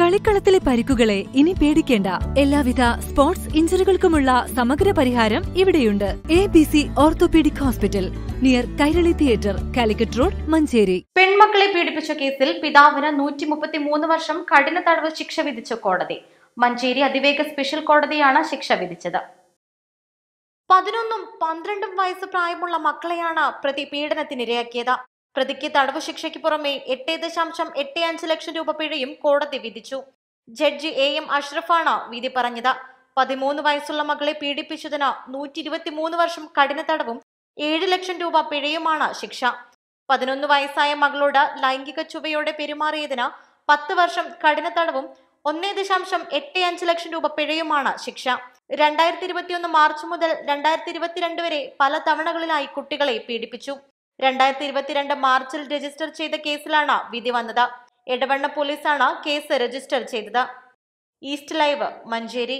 കളിക്കളത്തിലെ പരിക്കുകളെ ഇനി പേടിക്കേണ്ട. എല്ലാവിധ സ്പോർട്സ് ഇഞ്ചുറികൾക്കുമുള്ള സമഗ്ര പരിഹാരം ഇവിടെയുണ്ട്. A B C orthopaedic hospital near Kairali theatre Calicut road Manjeri. പെൺമക്കളെ പീഡിപ്പിച്ച കേസിൽ പിതാവിന് നൂറ്റി മുപ്പത്തി മൂന്ന് വർഷം കഠിന തടവ് ശിക്ഷ വിധിച്ച കോടതി. മഞ്ചേരി അതിവേഗ സ്പെഷ്യൽ കോടതിയാണ് ശിക്ഷ വിധിച്ചത്. പതിനൊന്നും പന്ത്രണ്ടും വയസ്സ് പ്രായമുള്ള മക്കളെയാണ് പ്രതി പീഡനത്തിനിരയാക്കിയത് പ്രതിക്ക് തടവ് ശിക്ഷയ്ക്ക് പുറമെ എട്ട് ദശാംശം എട്ട് അഞ്ച് ലക്ഷം രൂപ പിഴയും കോടതി വിധിച്ചു. ജഡ്ജി എ എം അഷ്റഫാണ് വിധി പറഞ്ഞത്. പതിമൂന്ന് വയസ്സുള്ള മകളെ പീഡിപ്പിച്ചതിന് നൂറ്റി ഇരുപത്തിമൂന്ന് വർഷം കഠിന തടവും ഏഴ് ലക്ഷം രൂപ പിഴയുമാണ് ശിക്ഷ. പതിനൊന്ന് വയസ്സായ മകളോട് ലൈംഗിക ചുവയോടെ പെരുമാറിയതിന് പത്ത് വർഷം കഠിന തടവും ഒന്നേ ദശാംശം എട്ട് അഞ്ച് ലക്ഷം രൂപ പിഴയുമാണ് ശിക്ഷ. രണ്ടായിരത്തി ഇരുപത്തിയൊന്ന് മാർച്ച് മുതൽ രണ്ടായിരത്തി ഇരുപത്തിരണ്ട് വരെ പല തവണകളിലായി കുട്ടികളെ പീഡിപ്പിച്ചു. രണ്ടായിരത്തി ഇരുപത്തിരണ്ട് മാർച്ചിൽ രജിസ്റ്റർ ചെയ്ത കേസിലാണ് വിധി വന്നത്. എടവണ്ണ പോലീസാണ് കേസ് രജിസ്റ്റർ ചെയ്തത്. East Live Manjeri.